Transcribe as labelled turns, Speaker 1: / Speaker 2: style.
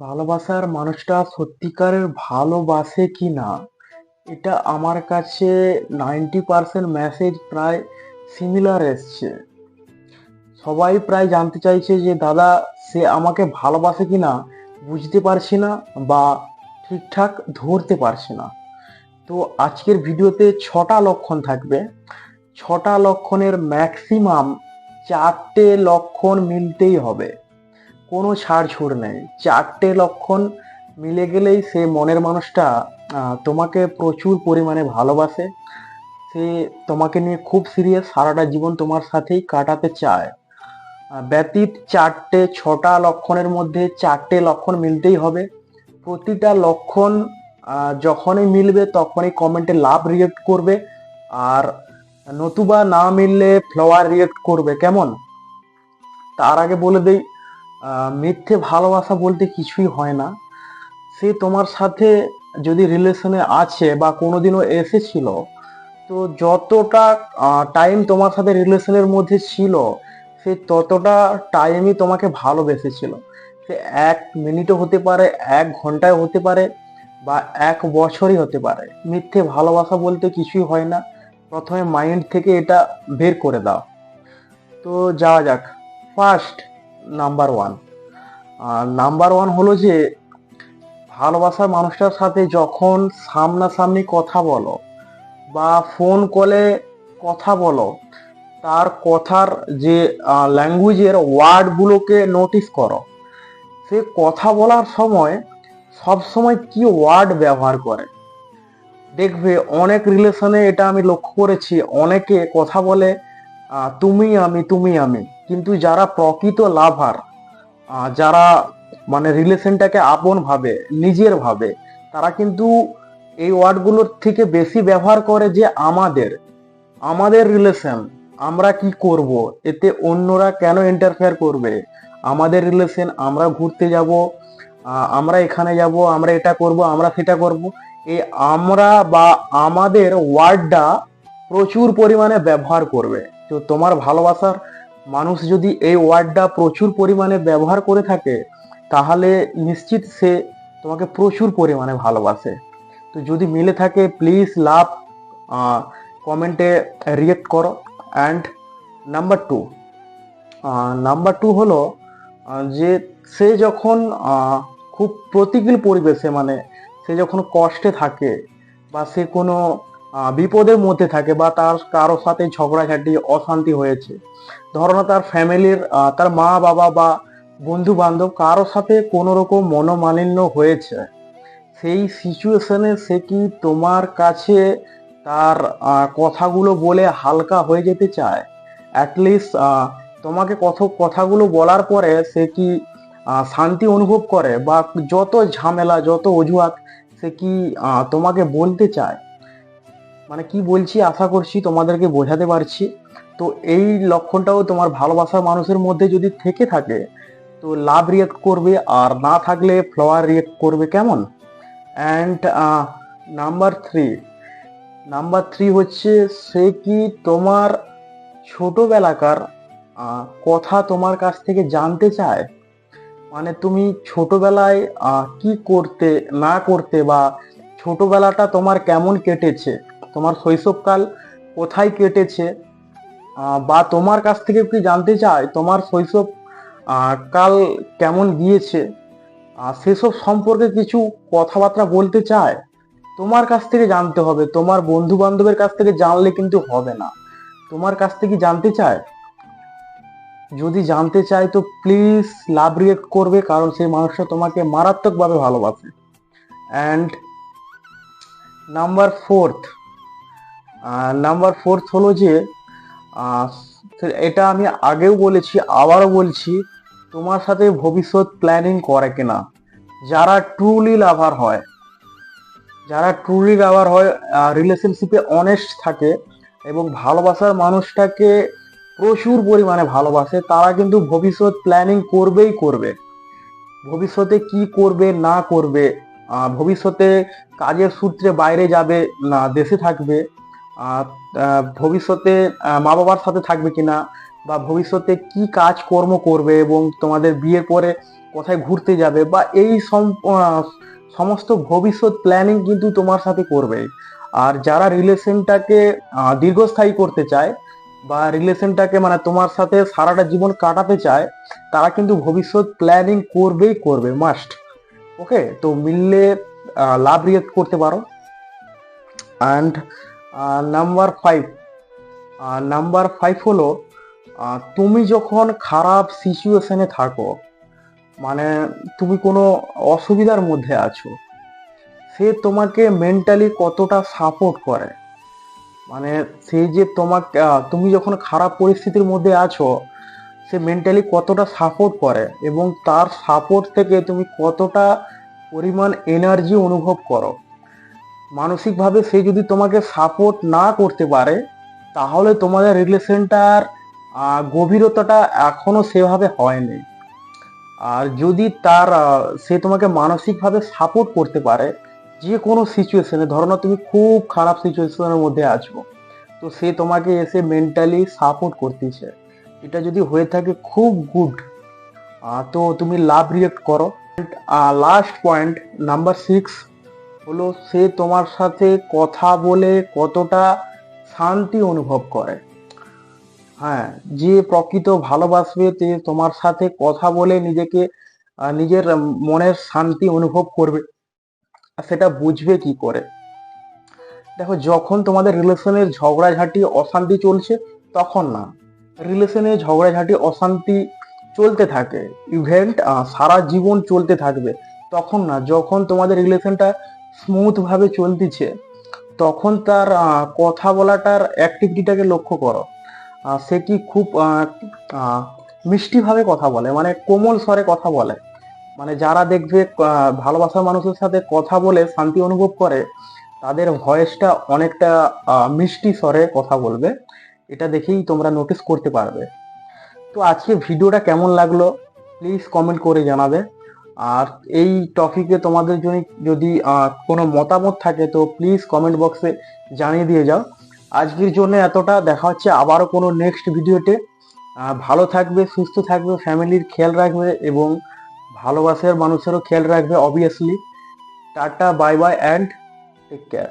Speaker 1: ভালোবাসার মানুষটা সত্যিকারের ভালোবাসে কি না? এটা আমার কাছে নাইনটি পার্সেন্ট মেসেজ প্রায় সিমিলার এসছে। সবাই প্রায় জানতে চাইছে যে, দাদা, সে আমাকে ভালোবাসে কি না? বুঝতে পারছি না বা ঠিকঠাক ধরতে পারছি না। তো আজকের ভিডিওতে ছটা লক্ষণ থাকবে। ছটা লক্ষণের ম্যাক্সিমাম চারটে লক্ষণ মিলতেই হবে। কোনো ছাড়ছুড় নেই। চারটে লক্ষণ মিলে গেলেই সে মনের মানুষটা তোমাকে প্রচুর পরিমাণে ভালোবাসে। সে তোমাকে নিয়ে খুব সিরিয়াস সারাটা জীবন তোমার সাথেই কাটাতে চায়। ব্যতীত চারটে, ছটা লক্ষণের মধ্যে চারটে লক্ষণ মিলতেই হবে। প্রতিটা লক্ষণ যখনই মিলবে তখনই কমেন্টে লাভ রিয়েক্ট করবে। আর নতুবা না মিললে ফ্লাওয়ার রিয়েক্ট করবে। কেমন? তার আগে বলে দেই মিথ্যে ভালোবাসা বলতে কিছুই হয় না। সে তোমার সাথে যদি রিলেশনে আছে বা কোনোদিনও এসেছিল, তো যতটা টাইম তোমার সাথে রিলেশনের মধ্যে ছিল, সে ততটা টাইমই তোমাকে ভালোবেসেছিল। সে এক মিনিটও হতে পারে, এক ঘন্টায় হতে পারে বা এক বছরই হতে পারে। মিথ্যে ভালোবাসা বলতে কিছুই হয় না। প্রথমে মাইন্ড থেকে এটা বের করে দাও। তো যাওয়া যাক। First number one. আর নাম্বার ওয়ান হলো যে, ভালোবাসার মানুষটার সাথে যখন সামনাসামনি কথা বলো বা ফোন কলে কথা বলো, তার কথার যে ল্যাঙ্গুয়েজের ওয়ার্ডগুলোকে নোটিস করো। সে কথা বলার সময় সব সময় কি ওয়ার্ড ব্যবহার করে? দেখবে অনেক রিলেশনে এটা আমি লক্ষ্য করেছি, অনেকে কথা বলে তুমি আমি তুমি আমি। কিন্তু যারা প্রকৃত লাভার যারা মানে রিলেশনটাকে আপন ভাবে, নিজের ভাবে, তারা কিন্তু এই ওয়ার্ডগুলোর থেকে বেশি ব্যবহার করে যে আমাদের আমাদের রিলেশন, আমরা কি করব, এতে অন্যরা কেন ইন্টারফেয়ার করবে, আমাদের রিলেশন, আমরা ঘুরতে যাব আমরা এখানে যাব, আমরা এটা করব, আমরা সেটা করব, এই আমরা বা আমাদের ওয়ার্ডটা প্রচুর পরিমাণে ব্যবহার করবে। তো তোমার ভালোবাসার মানুষ যদি এই ওয়ার্ডটা প্রচুর পরিমাণে ব্যবহার করে থাকে, তাহলে নিশ্চিত সে তোমাকে প্রচুর পরিমাণে ভালোবাসে। তো যদি মিলে থাকে প্লিজ লাভ কমেন্টে রিয়েক্ট করো। And number two number two হলো যে সে যখন খুব প্রতিকূল পরিবেশে মানে সে যখন কষ্টে থাকে বা সে কোনো বিপদের মধ্যে থাকে বা তার কারোর সাথে ঝগড়াঝাটি অশান্তি হয়েছে। ধরো তার ফ্যামিলির তার মা বাবা বা বন্ধু বান্ধব কারোর সাথে কোনো রকম মনোমালিন্য হয়েছে। সেই সিচুয়েশনে সে কি তোমার কাছে তার কথাগুলো বলে হালকা হয়ে যেতে চায়? অ্যাটলিস্ট তোমাকে কত কথাগুলো বলার পরে সে কি শান্তি অনুভব করে বা যত ঝামেলা, যত অজুহাত সে কি তোমাকে বলতে চায়? মানে কি বলছি আশা করছি তোমাদেরকে বোঝাতে পারছি। তো এই লক্ষণটাও তোমার ভালোবাসার মানুষের মধ্যে যদি থেকে থাকে, তো লাভ রিয়েক্ট করবে আর না থাকলে ফ্লাওয়ার রিয়েক্ট করবে কেমন? And number three number three হচ্ছে সে কি তোমার ছোটোবেলাকার কথা তোমার কাছ থেকে জানতে চায়? মানে তুমি ছোটোবেলায় কি করতে না করতে বা ছোটোবেলাটা তোমার কেমন কেটেছে? তোমার শৈশবকাল কোথায় কেটেছে বা তোমার কাছ থেকে কি জানতে চায় তোমার শৈশব কাল কেমন গিয়েছে সেসব সম্পর্কে কিছু কথাবার্তা বলতে চায়, তোমার কাছ থেকে জানতে হবে। তোমার বন্ধু বান্ধবের কাছ থেকে জানলে কিন্তু হবে না। তোমার কাছ থেকে জানতে চায়? যদি জানতে চায় তো প্লিজ লাভ রিয়েক্ট করবে, কারণ সেই মানুষটা তোমাকে মারাত্মকভাবে ভালোবাসে। And number fourth number fourth হলো যে এটা আমি আগেও বলেছি, আবারও বলছি, তোমার সাথে ভবিষ্যৎ প্ল্যানিং করে কিনা। যারা ট্রুলি লাভার হয়, যারা ট্রুলি লাভার হয় রিলেশনশিপে অনেস্ট থাকে এবং ভালোবাসার মানুষটাকে প্রচুর পরিমাণে ভালোবাসে, তারা কিন্তু ভবিষ্যৎ প্ল্যানিং করবেই করবে। ভবিষ্যতে কি করবে, না করবে ভবিষ্যতে কাজের সূত্রে বাইরে যাবে, না, দেশে থাকবে ভবিষ্যতে মা বাবার সাথে থাকবে কিনা বা ভবিষ্যতে কি কাজ কর্ম করবে এবং তোমাদের বিয়ের পরে কোথায় ঘুরতে যাবে বা এই সম- সমস্ত ভবিষ্যৎ প্ল্যানিং কিন্তু তোমার সাথে করবে। আর যারা রিলেশনটাকে দীর্ঘস্থায়ী করতে চায় বা রিলেশনটাকে মানে তোমার সাথে সারাটা জীবন কাটাতে চায়, তারা কিন্তু ভবিষ্যৎ প্ল্যানিং করবেই করবে মাস্ট ওকে তো মিললে লাভ রিয়েক্ট করতে পারো। And number five number five হলো তুমি যখন খারাপ সিচুয়েশনে থাকো মানে তুমি কোনো অসুবিধার মধ্যে আছো, সে তোমাকে মেন্টালি কতটা সাপোর্ট করে? মানে সে যে তোমাকে তুমি যখন খারাপ পরিস্থিতির মধ্যে আছো, সে মেন্টালি কতটা সাপোর্ট করে এবং তার সাপোর্ট থেকে তুমি কতটা পরিমাণ এনার্জি অনুভব করো? মানসিকভাবে সে যদি তোমাকে সাপোর্ট না করতে পারে, তাহলে তোমাদের রিলেশনটার গভীরতাটা এখনও সেভাবে হয়নি। আর যদি তার সে তোমাকে মানসিকভাবে সাপোর্ট করতে পারে যে কোনো সিচুয়েশনে ধরো না তুমি খুব খারাপ সিচুয়েশনের মধ্যে আছো, তো সে তোমাকে এসে মেন্টালি সাপোর্ট করতেছে। এটা যদি হয়ে থাকে খুব গুড তো তুমি লাভ রিয়েক্ট করো। লাস্ট পয়েন্ট নাম্বার সিক্স হলো সে তোমার সাথে কথা বলে কতটা শান্তি অনুভব করে। হ্যাঁ যে প্রকৃত ভালোবাসবে তে তোমার সাথে কথা বলে নিজেকে নিজের মনের শান্তি অনুভব করবে সেটা বুঝবে কি করে। দেখো, যখন তোমাদের রিলেশনের ঝগড়াঝাটি, অশান্তি চলছে, তখন না, রিলেশনে ঝগড়াঝাটি, অশান্তি চলতে থাকে, ইভেন্ট সারা জীবন চলতে থাকবে। তখন না, যখন তোমাদের রিলেশনটা স্মুথ ভাবে চলতেছে, তখন তার কথা বলাটার অ্যাক্টিভিটিটাকে লক্ষ্য করো। সে কি খুব মিষ্টিভাবে কথা বলে মানে কোমল স্বরে কথা বলে। মানে যারা দেখবে ভালোবাসার মানুষের সাথে কথা বলে শান্তি অনুভব করে, তাদের ভয়েসটা অনেকটা মিষ্টি স্বরে কথা বলবে। এটা দেখেই তোমরা নোটিস করতে পারবে। তো আজকে ভিডিওটা কেমন লাগল? প্লিজ কমেন্ট করে জানাবে। আর এই টপিকে তোমাদের জন্য যদি কোনো মতামত থাকে, তো প্লিজ কমেন্ট বক্সে জানিয়ে দিয়ে যাও। আজকের জন্য এতটা। দেখা হচ্ছে আবারও কোনো নেক্সট ভিডিওতে ভালো থাকবে, সুস্থ থাকবে, ফ্যামিলির খেয়াল রাখবে এবং ভালোবাসার মানুষেরও খেয়াল রাখবে obviously tata bye bye and take care